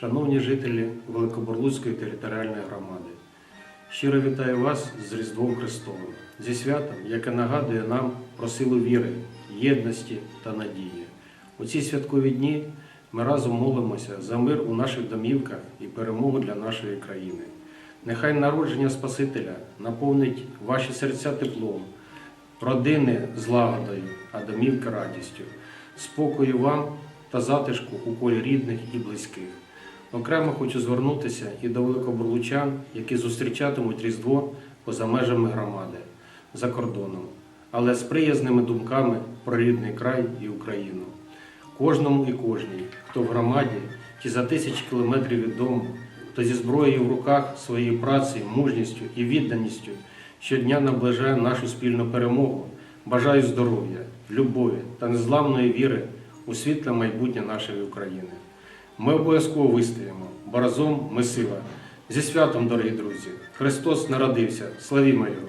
Шановні жителі Великоборлуцької територіальної громади, щиро вітаю вас з Різдвом Христовим, зі святом, яке нагадує нам про силу віри, єдності та надії. У ці святкові дні ми разом молимося за мир у наших домівках і перемогу для нашої країни. Нехай народження Спасителя наповнить ваші серця теплом, родини злагодою, а домівки радістю, спокою вам та затишку у колі рідних і близьких. Окремо хочу звернутися і до великоборлучан, які зустрічатимуть Різдво поза межами громади за кордоном, але з приязними думками про рідний край і Україну. Кожному і кожній, хто в громаді чи за тисячі кілометрів від дому, хто зі зброєю в руках своєю працею, мужністю і відданістю щодня наближає нашу спільну перемогу, бажаю здоров'я, любові та незламної віри у світле майбутнє нашої України. Ми обов'язково вистоїмо, бо разом ми сила. Зі святом, дорогі друзі! Христос народився! Славімо Його!